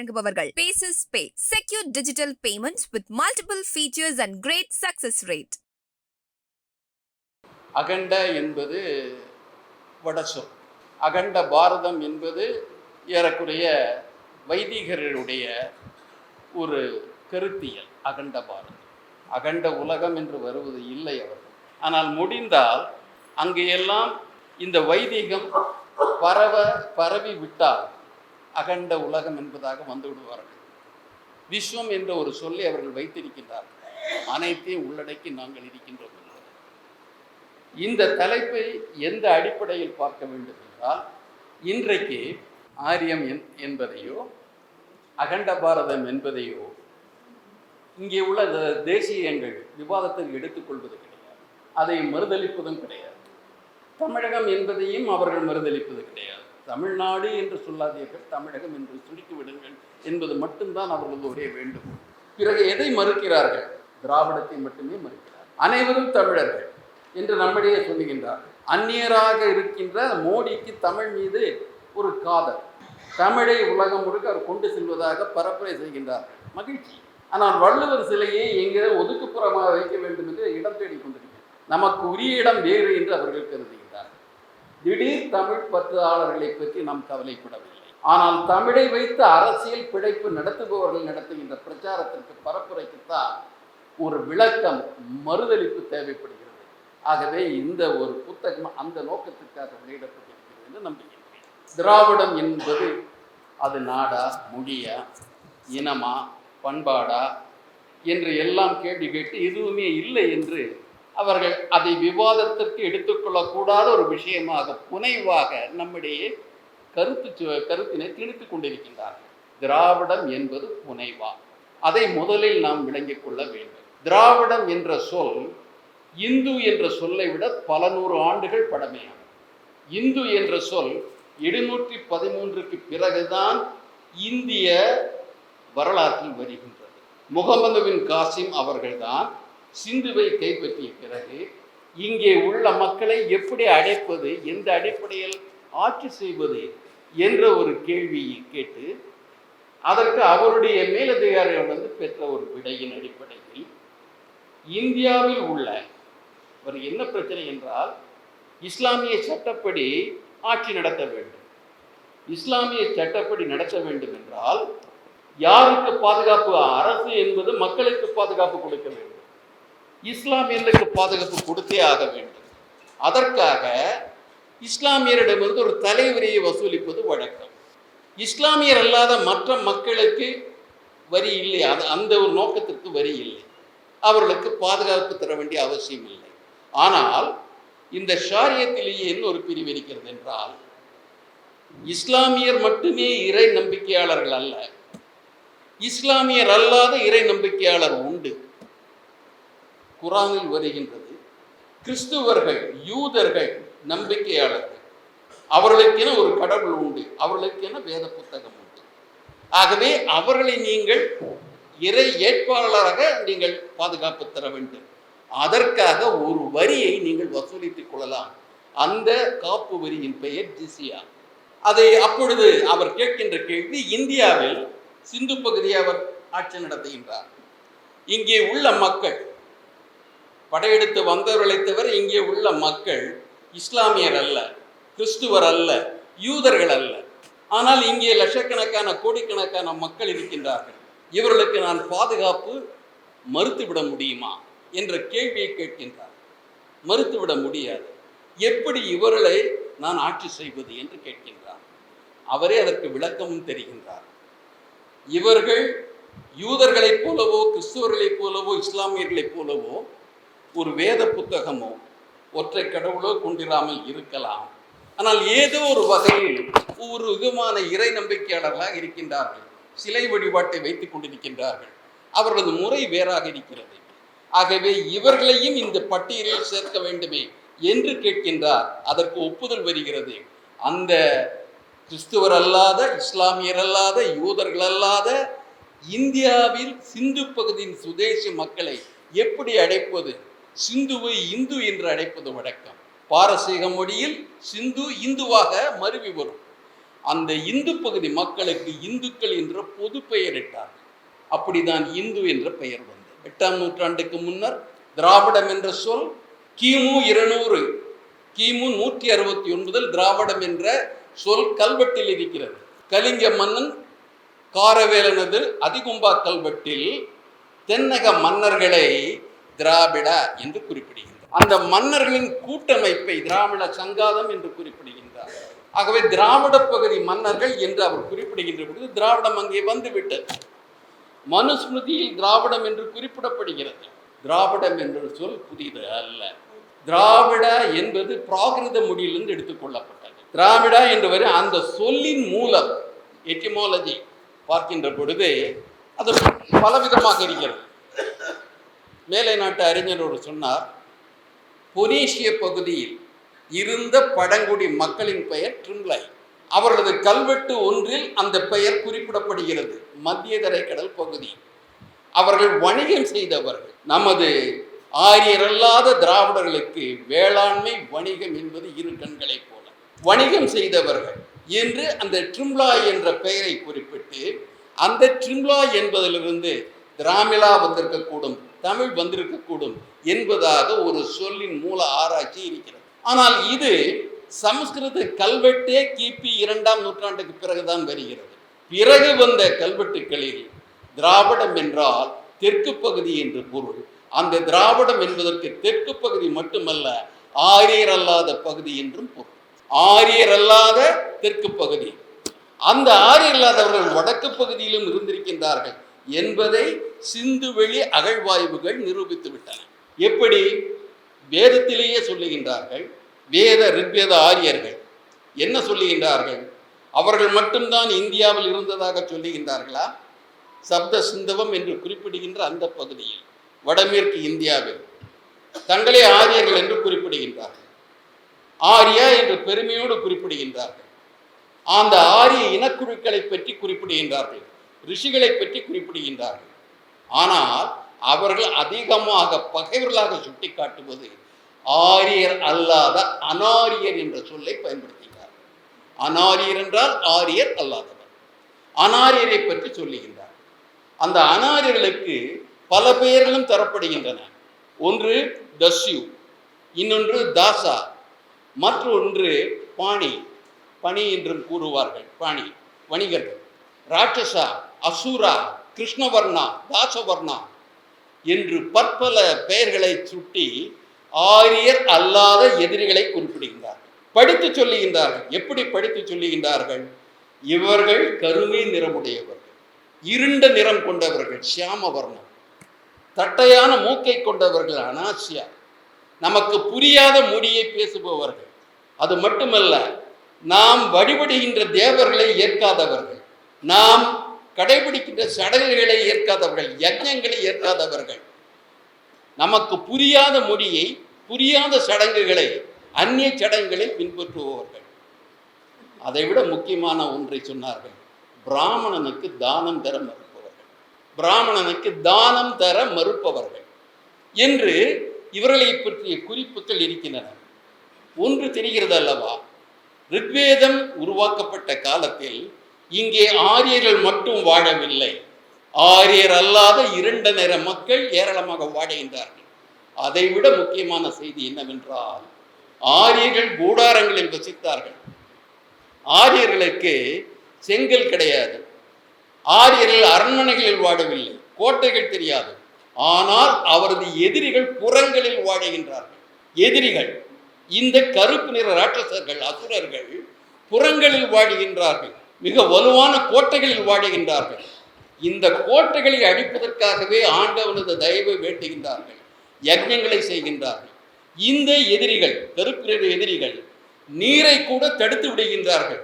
வழங்குபவர்கள். பேசஸ் பே secure digital payments with multiple features and great success rate அகண்ட என்பது வடசொல். அகண்ட பாரதம் என்பது ஏறக்குறைய வைதிகர்களுடைய ஒரு கருத்தியல் அகண்ட பாரதம். அகண்ட உலகம் என்று வருவது இல்லை அவர்கள். ஆனால் முடிந்தால் அங்கு எல்லாம் இந்த வைதிகம் பரவ பரவி விட்டால் அகண்ட உலகம் என்பதாக வந்து விடுவார்கள். விஸ்வம் என்ற ஒரு சொல்லை அவர்கள் வைத்திருக்கின்றார்கள். அனைத்தையும் உள்ளடக்கி நாங்கள் இருக்கின்றோம் என்பது. இந்த தலைப்பை எந்த அடிப்படையில் பார்க்க வேண்டும் என்றால் இன்றைக்கு ஆரியம் என்- என்பதையோ அகண்ட பாரதம் என்பதையோ இங்கே உள்ள தேசியங்கள் விவாதத்தில் எடுத்துக்கொள்வது கிடையாது. அதை மறுதளிப்பதும் கிடையாது. தமிழகம் என்பதையும் அவர்கள் மறுதளிப்பது கிடையாது. தமிழ்நாடு என்று சொல்லாதீர்கள் தமிழகம் என்று சுருக்கி விடுங்கள் என்பது மட்டும்தான் அவர்களது ஒரே வேண்டும். பிறகு எதை மறுக்கிறார்கள்? திராவிடத்தை மட்டுமே மறுக்கிறார். அனைவரும் தமிழர்கள் என்று நம்மிடையே சொல்லுகின்றார். அந்நியராக இருக்கின்ற மோடிக்கு தமிழ் மீது ஒரு காதல். தமிழை உலகம் முழுக்க அவர் கொண்டு செல்வதாக பரப்புரை செய்கின்றார். மகிழ்ச்சி. ஆனால் வள்ளுவர் சிலையை எங்கே ஒதுக்குப்புறமாக வைக்க வேண்டும் என்று இடம் தேடிக் கொண்டிருக்கிறார். நமக்கு உரிய இடம் வேறு என்று அவர்கள் கருதி திடீர் தமிழ் பற்றாளர்களை பற்றி நாம் கவலைப்படவில்லை. ஆனால் தமிழை வைத்து அரசியல் பிழைப்பு நடத்துபவர்கள் நடத்துகின்ற பிரச்சாரத்திற்கு பரப்புரைக்குத்தான் ஒரு விளக்கம் மறுதளிப்பு தேவைப்படுகிறது. ஆகவே இந்த ஒரு புத்தகம் அந்த நோக்கத்திற்காக வெளியிடப்பட்டிருக்கிறது என்று நம்புகிறேன் திராவிடம் என்பது அது நாடா மொழியா இனமா பண்பாடா என்று எல்லாம் கேள்வி கேட்டு எதுவுமே இல்லை என்று அவர்கள் அதை விவாதத்திற்கு எடுத்துக்கொள்ளக்கூடாத ஒரு விஷயமாக புனைவாக நம்முடைய கருத்து கருத்தினை திணித்துக் கொண்டிருக்கின்றார்கள். திராவிடம் என்பது புனைவா. அதை முதலில் நாம் விளங்கிக் கொள்ள வேண்டும். திராவிடம் என்ற சொல் இந்து என்ற சொல்லை விட பல நூறு ஆண்டுகள் பழமையானது. இந்து என்ற சொல் எழுநூற்றி பதிமூன்றுக்கு பிறகுதான் இந்திய வரலாற்றில் வருகின்றது. முகமதுவின் காசிம் அவர்கள்தான் சிந்துவை கைப்பற்றிய பிறகு இங்கே உள்ள மக்களை எப்படி அடைப்பது எந்த அடிப்படையில் ஆட்சி செய்வது என்ற ஒரு கேள்வியை கேட்டு அதற்கு அவருடைய மேலதிகாரிகளிடம் பெற்ற ஒரு விடையின் அடிப்படையில் இந்தியாவில் உள்ள ஒரு என்ன பிரச்சனை என்றால் இஸ்லாமிய சட்டப்படி ஆட்சி நடத்த வேண்டும். இஸ்லாமிய சட்டப்படி நடத்த வேண்டும் என்றால் யாருக்கு பாதுகாப்பு அரசு என்பது மக்களுக்கு பாதுகாப்பு கொடுக்க வேண்டும். இஸ்லாமியர்களுக்கு பாதுகாப்பு கொடுத்தே ஆக வேண்டும். அதற்காக இஸ்லாமியரிடமிருந்து ஒரு தலைவரியை வசூலிப்பது வழக்கம். இஸ்லாமியர் அல்லாத மற்ற மக்களுக்கு வரி இல்லை. அது அந்த ஒரு நோக்கத்திற்கு வரி இல்லை. அவர்களுக்கு பாதுகாப்பு தர வேண்டிய அவசியம் இல்லை. ஆனால் இந்த ஷாரியத்திலேயே என்ன ஒரு பிரிவு இருக்கிறது என்றால் இஸ்லாமியர் மட்டுமே இறை நம்பிக்கையாளர்கள் அல்ல. இஸ்லாமியர் அல்லாத இறை நம்பிக்கையாளர் உண்டு. குரானில் வருகின்றது. கிறிஸ்துவர்கள் யூதர்கள் நம்பிக்கையாளர்கள். அவர்களுக்கென ஒரு கடவுள் உண்டு. அவர்களுக்கென வேத புத்தகம் உண்டு. ஆகவே அவர்களை நீங்கள் இறை ஏற்பாளராக நீங்கள் பாதுகாப்பு தர வேண்டும். அதற்காக ஒரு வரியை நீங்கள் வசூலித்துக் கொள்ளலாம். அந்த காப்பு வரியின் பெயர் ஜிசியா. அதை அப்பொழுது அவர் கேட்கின்ற கேள்வி இந்தியாவில் சிந்து பகுதியை அவர் ஆட்சி நடத்துகின்றார். இங்கே உள்ள மக்கள் படையெடுத்து வந்தவர்களை தவிர இங்கே உள்ள மக்கள் இஸ்லாமியர் அல்ல கிறிஸ்துவர் அல்ல யூதர்கள் அல்ல. ஆனால் இங்கே லட்சக்கணக்கான கோடிக்கணக்கான மக்கள் இருக்கின்றார்கள். இவர்களுக்கு நான் பாதுகாப்பு மறுத்துவிட முடியுமா என்ற கேள்வியை கேட்கின்றார். மறுத்துவிட முடியாது. எப்படி இவர்களை நான் ஆட்சி செய்வது என்று கேட்கின்றார். அவரே அதற்கு விளக்கமும் தெரிகின்றார். இவர்கள் யூதர்களைப் போலவோ கிறிஸ்துவர்களைப் போலவோ இஸ்லாமியர்களைப் போலவோ ஒரு வேத புத்தகமோ ஒற்றை கடவுளோ கொண்டிராமல் இருக்கலாம். ஆனால் ஏதோ ஒரு வகையில் ஒரு விதமான இறை நம்பிக்கையாளர்களாக இருக்கின்றார்கள். சிலை வழிபாட்டை வைத்துக் கொண்டிருக்கின்றார்கள். அவர்களது முறை வேறாக இருக்கிறது. ஆகவே இவர்களையும் இந்த பட்டியலில் சேர்க்க வேண்டுமே என்று கேட்கின்றார். அதற்கு ஒப்புதல் வருகிறது. அந்த கிறிஸ்துவர் அல்லாத இஸ்லாமியர் அல்லாத யூதர்கள் அல்லாத இந்தியாவில் சிந்து பகுதியின் சுதேசி மக்களை எப்படி அடைப்பது? சிந்துவை இந்து என்று அழைப்பது வழக்கம். பாரசீக மொழியில் சிந்து இந்துவாக மருவி வரும். அந்த இந்து பகுதி மக்களுக்கு இந்துக்கள் என்ற பொது பெயரிட்டார் அப்படிதான் இந்து என்ற பெயர் வந்தது. எட்டாம் நூற்றாண்டுக்கு முன்னர் திராவிடம் என்ற சொல் கிமு இருநூறு கிமு நூற்றி அறுபத்தி ஒன்பதில் திராவிடம் என்ற சொல் கல்வெட்டில் இருக்கிறது. கலிங்க மன்னன் காரவேலனது அதிகும்பா கல்வெட்டில் தென்னக மன்னர்களை திராவிட என்று குறிப்பிடுகின்றார். அந்த மன்னர்களின் கூட்டமைப்பை திராவிட சங்காதம் என்று குறிப்பிடுகின்றார். ஆகவே திராவிட பகுதி மன்னர்கள் என்று அவர் குறிப்பிடுகின்ற பொழுது திராவிடம் அங்கே வந்துவிட்டது மனுஸ்மிருதியில் திராவிடம் என்று குறிப்பிடப்படுகிறது. திராவிடம் என்ற சொல் புதிது அல்ல. திராவிட என்பது பிராகிருத மொழியிலிருந்து எடுத்துக்கொள்ளப்பட்டது திராவிடா என்று வரை அந்த சொல்லின் மூலம் எட்டிமாலஜி பார்க்கின்ற பொழுது அது பலவிதமாக இருக்கிறது. மேலை நாட்டு அறிஞர் ஒரு சொன்னார் பொனீசிய பகுதியில் இருந்த பழங்குடி மக்களின் பெயர் ட்ரிம்லை அவர்களது கல்வெட்டு ஒன்றில் அந்த பெயர் குறிப்பிடப்படுகிறது மத்திய தரைக்கடல் பகுதி. அவர்கள் வணிகம் செய்தவர்கள். நமது ஆரியரல்லாத திராவிடர்களுக்கு வேளாண்மை வணிகம் என்பது இரு கண்களைப் போல. வணிகம் செய்தவர்கள் என்று அந்த ட்ரிம்லா என்ற பெயரை குறிப்பிட்டு அந்த ட்ரிம்லா என்பதிலிருந்து திராமிலா வந்திருக்கக்கூடும். தமிழ் வந்திருக்கக்கூடும் என்பதாக ஒரு சொல்லின் மூல ஆராய்ச்சி இருக்கிறது. ஆனால் இது சமஸ்கிருத கல்வெட்டே கிபி இரண்டாம் நூற்றாண்டுக்கு பிறகுதான் வருகிறது. பிறகு வந்த கல்வெட்டுகளில் திராவிடம் என்றால் தெற்கு பகுதி என்று பொருள். அந்த திராவிடம் என்பதற்கு தெற்கு பகுதி மட்டுமல்ல ஆரியர் அல்லாத பகுதி என்றும் பொருள். ஆரியர் அல்லாத தெற்கு பகுதி. அந்த ஆரியர் அல்லாதவர்கள் வடக்கு பகுதியிலும் இருந்திருக்கின்றார்கள். என்பதை சிந்துவெளி அகழ்வாய்வுகள் நிரூபித்து விட்டன. எப்படி? வேதத்திலேயே சொல்லுகின்றார்கள் வேத ரிக்வேத ஆரியர்கள். என்ன சொல்லுகின்றார்கள்? அவர்கள் மட்டும்தான் இந்தியாவில் இருந்ததாக சொல்லுகின்றார்களா? சப்த சிந்தவம் என்று குறிப்பிடுகின்ற அந்த பகுதியில் வடமேற்கு இந்தியாவில் தங்களே ஆரியர்கள் என்று குறிப்பிடுகின்றார்கள். ஆரியா என்று பெருமையோடு குறிப்பிடுகின்றார்கள். அந்த ஆரிய இனக்குழுக்களை பற்றி குறிப்பிடுகின்றார்கள். ரிஷிகளை பற்றி குறிப்பிடுகின்றார்கள். ஆனால் அவர்கள் அதிகமாக பகைவர்களாக சுட்டிக்காட்டுவது ஆரியர் அல்லாத அனாரியர் என்ற சொல்லை பயன்படுத்துகிறார் அனாரியர் என்றால் ஆரியர் அல்லாதவர். அனாரியரை பற்றி சொல்லுகின்றார். அந்த அனாரியர்களுக்கு பல பெயர்களும் தரப்படுகின்றன. ஒன்று தஸ்யு இன்னொன்று தாசா மற்றொன்று பாணி. பணி என்றும் கூறுவார்கள். பாணி வணிகர்கள். ராட்சசா அசுரா கிருஷ்ணவர்ணா தாசவர்ணா என்று பற்பல பெயர்களை சுட்டி ஆரியர் அல்லாத எதிரிகளை குறிப்பிடுகின்றார்கள் படித்து சொல்லுகின்றார்கள். எப்படி படித்து சொல்லுகின்றார்கள்? இவர்கள் கருமை நிறமுடையவர்கள் இருண்ட நிறம் கொண்டவர்கள் சியாமவர்ணம் தட்டையான மூக்கை கொண்டவர்கள் அனாசியா. நமக்கு புரியாத மொழியை பேசுபவர்கள். அது மட்டுமல்ல நாம் வழிபடுகின்ற தேவர்களை ஏற்காதவர்கள். நாம் கடைபிடிக்கின்ற சடங்குகளை ஏற்காதவர்கள் யஜ்ஞங்களை ஏற்காதவர்கள். நமக்கு புரியாத மொழியை புரியாத சடங்குகளை அந்நிய சடங்குகளை பின்பற்றுபவர்கள். அதைவிட முக்கியமான ஒன்றை சொன்னார்கள். பிராமணனுக்கு தானம் தர மறுப்பவர்கள். பிராமணனுக்கு தானம் தர மறுப்பவர்கள். என்று இவர்களை பற்றிய குறிப்புகள் இருக்கின்றன. ஒன்று தெரிகிறது அல்லவா ரிக்வேதம் உருவாக்கப்பட்ட காலத்தில் இங்கே ஆரியர்கள் மட்டும் வாழவில்லை. ஆரியர் அல்லாத இரண்ட நிற மக்கள் ஏராளமாக வாடுகின்றார்கள் அதைவிட முக்கியமான செய்தி என்னவென்றால் ஆரியர்கள் கூடாரங்களில் வசித்தார்கள். ஆரியர்களுக்கு செங்கல் கிடையாது. ஆரியர்கள் அரண்மனைகளில் வாழவில்லை கோட்டைகள் தெரியாது. ஆனால் அவரது எதிரிகள் புறங்களில் வாழுகின்றார்கள். எதிரிகள் இந்த கருப்பு நிற ராட்சசர்கள் அசுரர்கள் புறங்களில் வாடுகின்றார்கள் மிக வலுவான கோட்டைகளில் வாழுகின்றார்கள். இந்த கோட்டைகளை அடிப்பதற்காகவே ஆண்டவனது தயவை வேண்டுகின்றார்கள். யஜ்ஞங்களை செய்கின்றார்கள். இந்த எதிரிகள் கருப்பு எதிரிகள் நீரை கூட தடுத்து விடுகின்றார்கள்.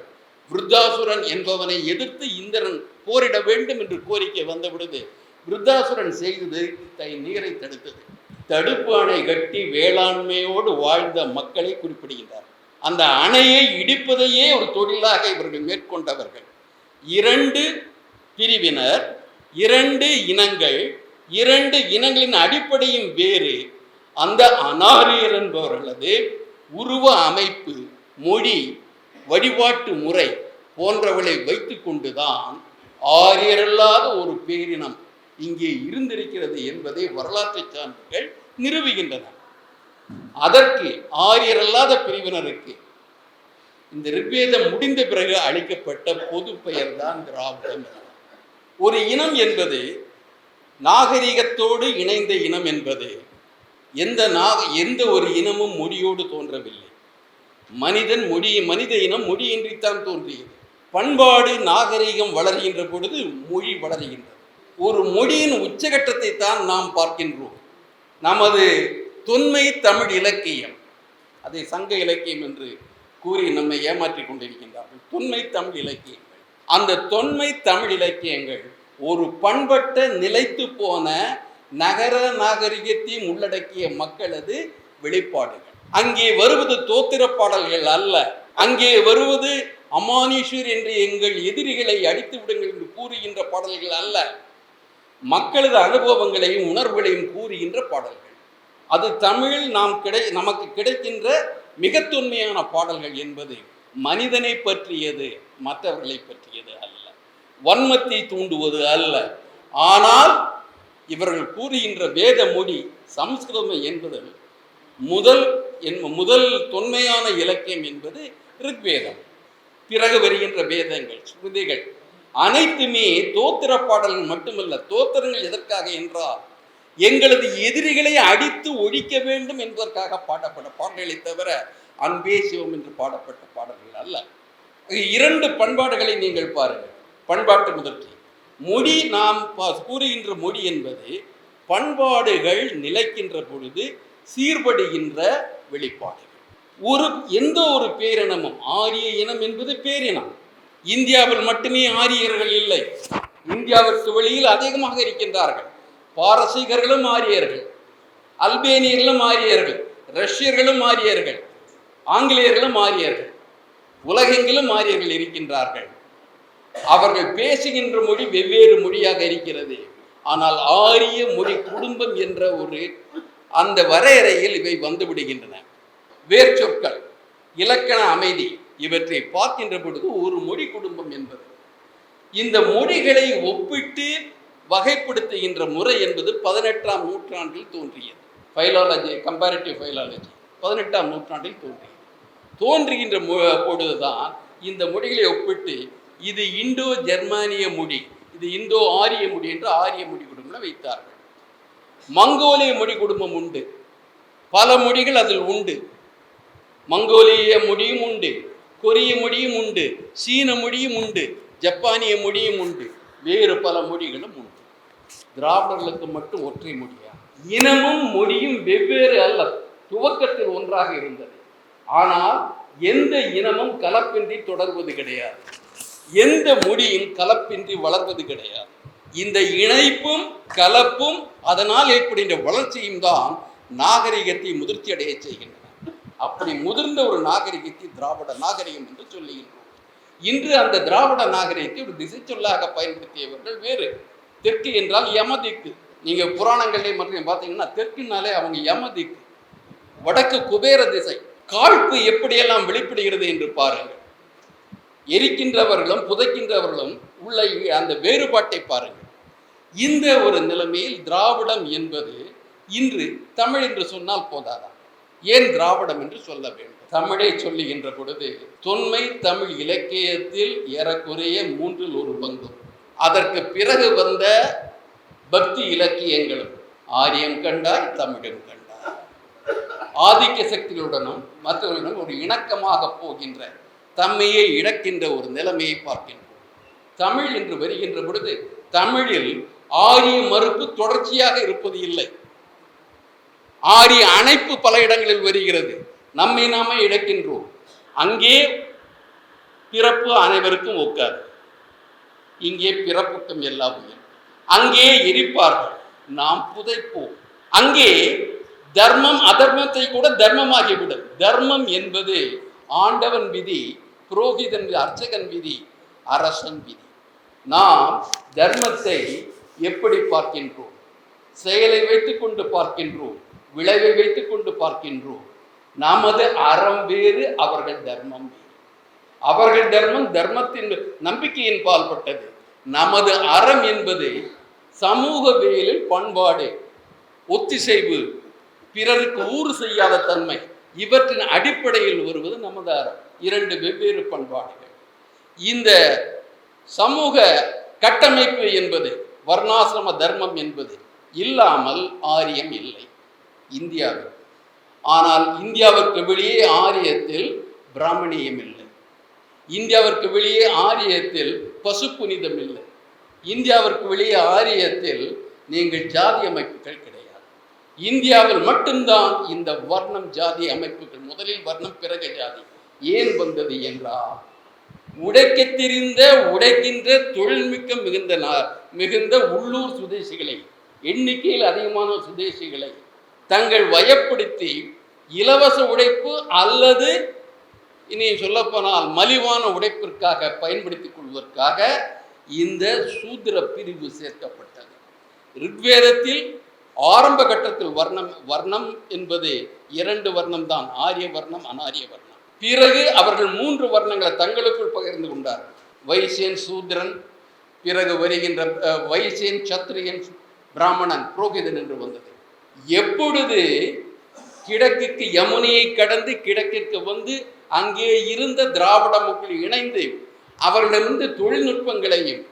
விருத்தாசுரன் என்பவனை எதிர்த்து இந்திரன் போரிட வேண்டும் என்று கோரிக்கை வந்த பொழுது விருத்தாசுரன் செய்தது தை நீரை தடுத்தது. தடுப்பு அணை கட்டி வேளாண்மையோடு வாழ்ந்த மக்களை குறிப்பிடுகின்றார். அந்த அணையை இடிப்பதையே ஒரு தொழிலாக இவர்கள் மேற்கொண்டவர்கள். இரண்டு பிரிவினர் இரண்டு இனங்கள் இரண்டு இனங்களின் அடிப்படையும் வேறு. அந்த அனாரியர் என்பவர்களது உருவ அமைப்பு மொழி வழிபாட்டு முறை போன்றவளை வைத்துக்கொண்டுதான் ஆரியரல்லாத ஒரு பேரினம் இங்கே இருந்திருக்கிறது என்பதை வரலாற்று சான்றுகள் நிறுவுகின்றன அதற்கு ஆரியர் அல்லாத பிரிவினருக்கு இந்த ரிக்வேதம் முடிந்த பிறகு அளிக்கப்பட்ட பொது பெயர்தான் திராவிடம். ஒரு இனம் என்பது நாகரிகத்தோடு இணைந்த இனம் என்பது எந்த நாக எந்த ஒரு இனமும் மொழியோடு தோன்றவில்லை. மனிதன் மொழி மனித இனம் மொழியின்றித்தான் தோன்றியது. பண்பாடு நாகரிகம் வளர்கின்ற பொழுது மொழி வளர்கின்றது. ஒரு மொழியின் உச்சகட்டத்தை தான் நாம் பார்க்கின்றோம். நமது தொன்மை தமிழ் இலக்கியம். அதை சங்க இலக்கியம் என்று கூறி நம்மை ஏமாற்றி கொண்டிருக்கின்றார்கள். தொன்மை தமிழ் இலக்கியங்கள். அந்த தொன்மை தமிழ் இலக்கியங்கள் ஒரு பண்பட்ட நிலைத்து போன நகர நாகரிகத்தையும் உள்ளடக்கிய மக்களது வெளிப்பாடுகள். அங்கே வருவது தோத்திர பாடல்கள் அல்ல. அங்கே வருவது அமானுஷர் என்று எங்கள் எதிரிகளை அடித்து விடுங்கள் என்று கூறுகின்ற பாடல்கள் அல்ல. மக்களது அனுபவங்களையும் உணர்வுகளையும் கூறுகின்ற பாடல்கள். அது தமிழில் நாம் கிடை நமக்கு கிடைக்கின்ற மிக தொன்மையான பாடல்கள் என்பது மனிதனை பற்றியது மற்றவர்களை பற்றியது அல்ல. வன்மத்தை தூண்டுவது அல்ல. ஆனால் இவர்கள் கூறுகின்ற வேத மொழி சம்ஸ்கிருதம் என்பது முதல் என் முதல் தொன்மையான இலக்கியம் என்பது ரிக்வேதம். பிறகு வருகின்ற வேதங்கள் ஸ்ருதிகள் அனைத்துமே தோத்திர பாடல்கள் மட்டுமல்ல தோத்திரங்கள் எதற்காக என்றால் எங்களது எதிரிகளை அடித்து ஒழிக்க வேண்டும் என்பதற்காக பாடப்பட்ட பாடல்களை தவிர அன்பே சிவம் என்று பாடப்பட்ட பாடல்கள் அல்ல. இரண்டு பண்பாடுகளை நீங்கள் பாருங்கள். பண்பாட்டு முதற்சி மொழி நாம் பா- கூறுகின்ற மொழி என்பது பண்பாடுகள் நிலைக்கின்ற பொழுது சீர்படுகின்ற வெளிப்பாடுகள். ஒரு எந்த ஒரு பேரினமும் ஆரிய இனம் என்பது பேரினம். இந்தியாவில் மட்டுமே ஆரியர்கள் இல்லை. இந்தியாவிற்கு வெளியில் அதிகமாக இருக்கின்றார்கள். பாரசீகர்களும் ஆரியர்கள் அல்பேனியர்களும் ஆரியர்கள் ரஷ்யர்களும் ஆரியர்கள் ஆங்கிலேயர்களும் ஆரியர்கள் உலகெங்கிலும் ஆரியர்கள் இருக்கின்றார்கள். அவர்கள் பேசுகின்ற மொழி வெவ்வேறு மொழியாக இருக்கிறது. ஆனால் ஆரிய மொழி குடும்பம் என்ற ஒரு அந்த வரையறையில் இவை வந்து விடுகின்றன வேர்ச்சொற்கள் இலக்கண அமைதி இவற்றை பார்க்கின்ற பொழுது ஒரு மொழி குடும்பம் என்பது. இந்த மொழிகளை ஒப்பிட்டு வகைப்படுத்துகின்ற முறை என்பது பதினெட்டாம் நூற்றாண்டில் தோன்றியது. ஃபைலாலஜி கம்பேரிட்டிவ் ஃபைலாலஜி பதினெட்டாம் நூற்றாண்டில் தோன்றியது. தோன்றுகின்ற மொ- பொழுதுதான் இந்த மொழிகளை ஒப்பிட்டு இது இந்தோ ஜெர்மானிய மொழி இது இந்தோ ஆரிய மொழி என்று ஆரிய மொழி குடும்பம் வைத்தார்கள். மங்கோலிய மொழி குடும்பம் உண்டு. பல மொழிகள் அதில் உண்டு. மங்கோலிய மொழியும் உண்டு. கொரிய மொழியும் உண்டு. சீன மொழியும் உண்டு. ஜப்பானிய மொழியும் உண்டு. வேறு பல மொழிகளும் உண்டு. திராவிடர்களுக்கு மட்டும் ஒற்றை மொழியா? இனமும் மொழியும் வெவ்வேறு அல்ல. துவக்கத்தில் ஒன்றாக இருந்தது. ஆனால் எந்த இனமும் கலப்பின்றி தொடர்வது கிடையாது. எந்த மொழியும் கலப்பின்றி வளர்வது கிடையாது. இந்த இணைப்பும் கலப்பும் அதனால் ஏற்படுகின்ற வளர்ச்சியும் தான் நாகரிகத்தை முதிர்ச்சி அடைய செய்கின்றன. அப்படி முதிர்ந்த ஒரு நாகரிகத்தை திராவிட நாகரிகம் என்று சொல்லுகின்றன இன்று அந்த திராவிட நாகரிகத்தை ஒரு திசை சொல்லாக பயன்படுத்தியவர்கள் வேறு. தெற்கு என்றால் யமதிக்கு. நீங்க புராணங்களே மற்றும் பார்த்தீங்கன்னா தெற்குனாலே அவங்க யமதிக்கு. வடக்கு குபேர திசை. காழ்ப்பு எப்படியெல்லாம் வெளிப்படுகிறது என்று பாருங்கள். எரிக்கின்றவர்களும் புதைக்கின்றவர்களும் உள்ள அந்த வேறுபாட்டை பாருங்கள். இந்த ஒரு நிலைமையில் திராவிடம் என்பது இன்று தமிழ் என்று சொன்னால் போதாதான் ஏன் திராவிடம் என்று சொல்ல வேண்டும்? தமிழை சொல்லுகின்ற பொழுது தொன்மை தமிழ் இலக்கியத்தில் ஏறக்குறைய மூன்றில் ஒரு பங்கு. அதற்கு பிறகு வந்த பக்தி இலக்கியங்களும் ஆரியம் கண்டாய் தமிழும் கண்டாய். ஆதிக்க சக்திகளுடனும் மற்றவர்களுடன் ஒரு இணக்கமாக போகின்ற தம்மையே இழக்கின்ற ஒரு நிலைமையை பார்க்கின்றோம். தமிழ் என்று வருகின்ற பொழுது தமிழில் ஆரிய மறுப்பு தொடர்ச்சியாக இருப்பது இல்லை. ஆரிய அணைப்பு பல இடங்களில் வருகிறது. நம்மை நாம இழக்கின்றோம். அங்கே பிறப்பு அனைவருக்கும் ஒக்காது. இங்கே பிறப்புக்கும் எல்லா உயிர். அங்கே எரிப்பார்கள். நாம் புதைப்போம். அங்கே தர்மம் அதர்மத்தை கூட தர்மமாகிவிடும் தர்மம் என்பது ஆண்டவன் விதி புரோகிதன் அர்ச்சகன் விதி அரசன் விதி. நாம் தர்மத்தை எப்படி பார்க்கின்றோம்? செயலை வைத்துக்கொண்டு பார்க்கின்றோம். விளைவை வைத்துக்கொண்டு பார்க்கின்றோம். நமது அறம் வேறு அவர்கள் தர்மம் வேறு. அவர்கள் தர்மம் தர்மத்தின் நம்பிக்கையின் பால்பட்டது நமது அறம் என்பது சமூகவியலில் பண்பாடு ஒத்திசைவு பிறருக்கு ஊறு செய்யாத தன்மை. இவற்றின் அடிப்படையில் வருவது நமது அறம். இரண்டு வெவ்வேறு பண்பாடுகள். இந்த சமூக கட்டமைப்பு என்பது வர்ணாசிரம தர்மம் என்பது இல்லாமல் ஆரியம் இல்லை. இந்தியாவில் ஆனால் இந்தியாவிற்கு வெளியே ஆரியத்தில் பிராமணியம் இல்லை இந்தியாவிற்கு வெளியே ஆரியத்தில் பசு புனிதம் இல்லை இந்தியாவிற்கு வெளியே ஆரியத்தில் நீங்கள் ஜாதி அமைப்புகள் கிடையாது. இந்தியாவில் மட்டும்தான் இந்த வர்ணம் ஜாதி அமைப்புகள் முதலில் வர்ணம் பிறகு ஜாதி. ஏன் வந்தது என்றால் உடைக்க தெரிந்த உடைக்கின்ற தொழில்மிக்க மிகுந்த மிகுந்த உள்ளூர் சுதேசிகளை எண்ணிக்கையில் அதிகமான சுதேசிகளை தங்கள் வயப்படுத்தி இலவச உடைப்பு அல்லது இனி சொல்லப்போனால் மலிவான உடைப்பிற்காக பயன்படுத்திக் கொள்வதற்காக இந்த சூத்திர பிரிவு சேர்க்கப்பட்டது. ரிக்வேதத்தில் ஆரம்ப கட்டத்தில் வர்ணம் வர்ணம் என்பது இரண்டு வர்ணம் தான் ஆரிய வர்ணம் அனாரிய வர்ணம். பிறகு அவர்கள் மூன்று வர்ணங்களை தங்களுக்குள் பகிர்ந்து கொண்டார்கள். வைசியன் சூத்ரன் பிறகு வருகின்ற வைசியன் சத்திரியன் பிராமணன் புரோகிதன் என்று வந்தது. எப்பொழுது கிழக்குக்கு யமுனையை கடந்து கிழக்கிற்கு வந்து அங்கே இருந்த திராவிட மக்கள் இணைந்து அவர்களிடமிருந்து தொழில்நுட்பங்களையும்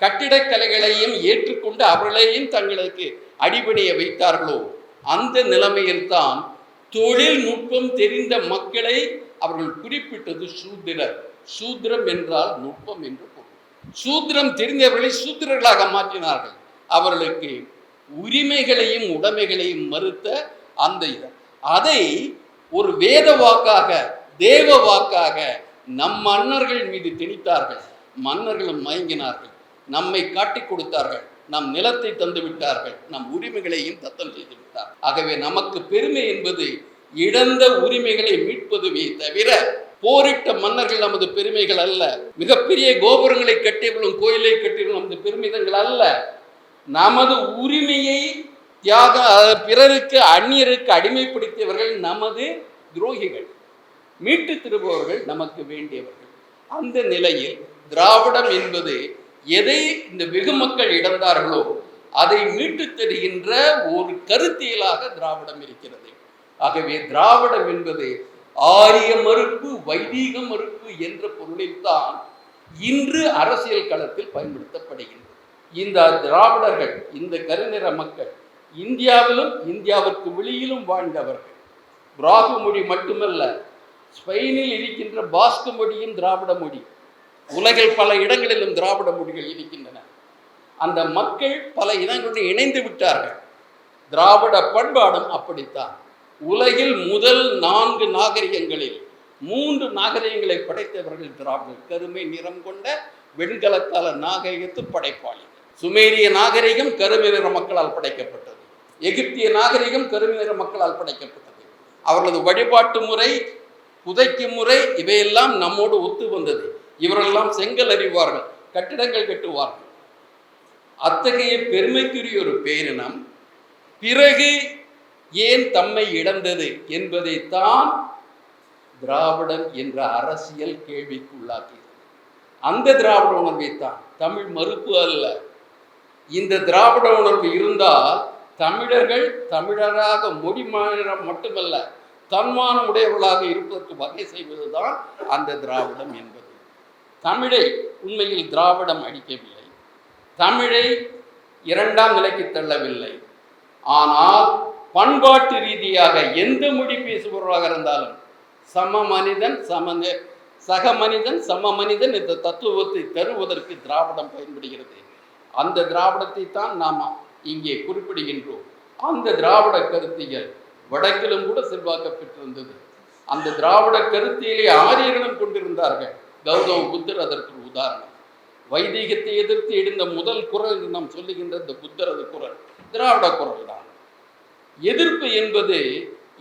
கட்டிடக்கலைகளையும் ஏற்றுக்கொண்டு அவர்களையும் தங்களுக்கு அடிபணிய வைத்தார்களோ அந்த நிலைமையில்தான் தொழில்நுட்பம் தெரிந்த மக்களை அவர்கள் குறிப்பிட்டது சூத்திரர். சூத்திரம் என்றால் நுட்பம் என்று பொருள். சூத்திரம் தெரிந்தவர்களை சூத்திரர்களாக மாற்றினார்கள். அவர்களுக்கு உரிமைகளையும் உடைமைகளையும் மறுத்த அந்த இதை அதை ஒரு வேத வாக்காக தேவ வாக்காக நம் மன்னர்கள் மீது திணித்தார்கள். மன்னர்களும் மயங்கினார்கள். நம்மை காட்டிக் கொடுத்தார்கள். நம் நிலத்தை தந்து விட்டார்கள். நம் உரிமைகளையும் தத்தம் செய்து விட்டார்கள் ஆகவே நமக்கு பெருமை என்பது இழந்த உரிமைகளை மீட்பதுவே தவிர போரிட்ட மன்னர்கள் நமது பெருமைகள் அல்ல. மிகப்பெரிய கோபுரங்களை கட்டியவர்களும் கோயிலை கட்டியவர்களும் நமது பெருமிதங்கள் அல்ல. நமது உரிமையை தியாக பிறருக்கு அந்நியருக்கு அடிமைப்படுத்தியவர்கள் நமது துரோகிகள். மீட்டு திருபவர்கள் நமக்கு வேண்டியவர்கள். அந்த நிலையில் திராவிடம் என்பது எதை இந்த வெகு மக்கள் இழந்தார்களோ அதை மீட்டு தருகின்ற ஒரு கருத்தியலாக திராவிடம் இருக்கிறது. ஆகவே திராவிடம் என்பது ஆரிய மறுப்பு வைதீக மறுப்பு என்ற பொருளில்தான் இன்று அரசியல் களத்தில் பயன்படுத்தப்படுகின்றது இந்த திராவிடர்கள் இந்த கருநிற மக்கள் இந்தியாவிலும் இந்தியாவிற்கு வெளியிலும் வாழ்ந்தவர்கள். பிராகு மொழி மட்டுமல்ல ஸ்பெயினில் இருக்கின்ற பாஸ்கு மொழியும் திராவிட மொழி. உலகில் பல இடங்களிலும் திராவிட மொழிகள் இருக்கின்றன. அந்த மக்கள் பல இனங்களுடன் இணைந்து விட்டார்கள். திராவிட பண்பாடும் அப்படித்தான். உலகில் முதல் நான்கு நாகரிகங்களில் மூன்று நாகரிகங்களை படைத்தவர்கள் திராவிடர். கருமை நிறம் கொண்ட வெண்கலத்தால நாகரிகத்து படைப்பாளி சுமேரிய நாகரிகம் கருமை நிற மக்களால் படைக்கப்பட்டது. எகிப்திய நாகரிகம் கருமை மக்களால் படைக்கப்பட்டது. அவர்களது வழிபாட்டு முறை புதைக்கும் முறை இவையெல்லாம் நம்மோடு ஒத்து வந்தது. இவரெல்லாம் செங்கல் அறிவார்கள் கட்டிடங்கள் கட்டுவார்கள். அத்தகைய பெருமைக்குரிய ஒரு பேரினம் பிறகு ஏன் தம்மை இழந்தது என்பதைத்தான் திராவிடன் என்ற அரசியல் கேள்விக்குள்ளாக்கியது அந்த திராவிட உணர்வை தான் தமிழ் மறுப்பு அல்ல. இந்த திராவிட உணர்வு இருந்தால் தமிழர்கள் தமிழராக மொழி மாநிலம் மட்டுமல்ல தன்மானம் உடையவர்களாக இருப்பதற்கு வகை செய்வதுதான் அந்த திராவிடம் என்பது. தமிழை உண்மையில் திராவிடம் அடிக்கவில்லை தமிழை இரண்டாம் நிலைக்கு தள்ளவில்லை. ஆனால் பண்பாட்டு ரீதியாக எந்த மொழி பேசுபவராக இருந்தாலும் சம மனிதன் சம சக மனிதன் சம மனிதன் இந்த தத்துவத்தை தருவதற்கு திராவிடம் பயன்படுகிறது. அந்த திராவிடத்தை தான் நாம் இங்கே குறிப்பிடுகின்றோம். அந்த திராவிட கருத்தியல் வடக்கிலும் கூட செல்வாக்க பெற்றிருந்தது. அந்த திராவிட கருத்தியலை ஆரியர்களும் கொண்டிருந்தார்கள். கௌதம புத்தர் அதற்கு உதாரணம். வைதீகத்தை எதிர்த்து எழுந்த முதல் குரல் நாம் சொல்லுகின்ற இந்த புத்தரது குரல் திராவிட குரல் தான். எதிர்ப்பு என்பது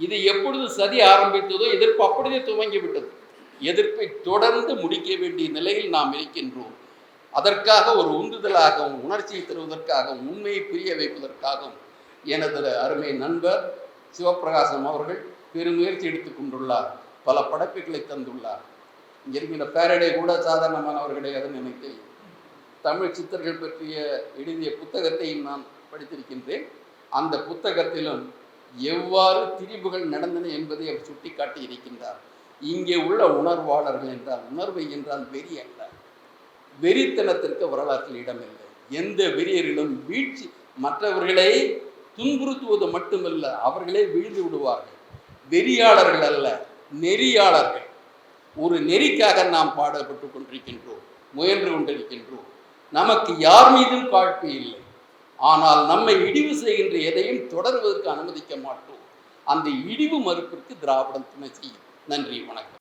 இது எப்பொழுது சதி ஆரம்பித்ததோ எதிர்ப்பு அப்படியே துவங்கி விட்டது. எதிர்ப்பை தொடர்ந்து முடிக்க வேண்டிய நிலையில் நாம் இருக்கின்றோம். அதற்காக ஒரு உந்துதலாகவும் உணர்ச்சியை தருவதற்காகவும் உண்மையை புரிய வைப்பதற்காகவும் எனது அருமை நண்பர் சிவப்பிரகாசம் அவர்கள் பெருமுயற்சி எடுத்து கொண்டுள்ளார். பல படைப்புகளை தந்துள்ளார். இங்கே இருக்கிற பேரடை கூட சாதாரணமானவர் கிடையாது நினைத்தேன் தமிழ் சித்தர்கள் பற்றிய எழுதிய புத்தகத்தையும் நான் படித்திருக்கின்றேன். அந்த புத்தகத்திலும் எவ்வாறு திரிவுகள் நடந்தன என்பதை அவர் சுட்டிக்காட்டி இருக்கின்றார் இங்கே உள்ள உணர்வாளர்கள் என்றால் உணர்வை என்றால் வெறி அல்ல. வெறித்தனத்திற்கு வரலாற்றில் இடமில்லை. எந்த வெறியரிலும் வீழ்ச்சி மற்றவர்களை துன்புறுத்துவது மட்டுமல்ல அவர்களே விழுந்து விடுவார்கள். வெறியாளர்கள் அல்ல நெறியாளர்கள். ஒரு நெறிக்காக நாம் பாடப்பட்டு கொண்டிருக்கின்றோம் முயன்று கொண்டிருக்கின்றோம். நமக்கு யார் மீதும் காழ்ப்பு இல்லை. ஆனால் நம்மை இடிவு செய்கின்ற எதையும் தொடர்வதற்கு அனுமதிக்க மாட்டோம். அந்த இடிவு மறுப்பிற்கு திராவிடம் துணை செய்யும். நன்றி வணக்கம்.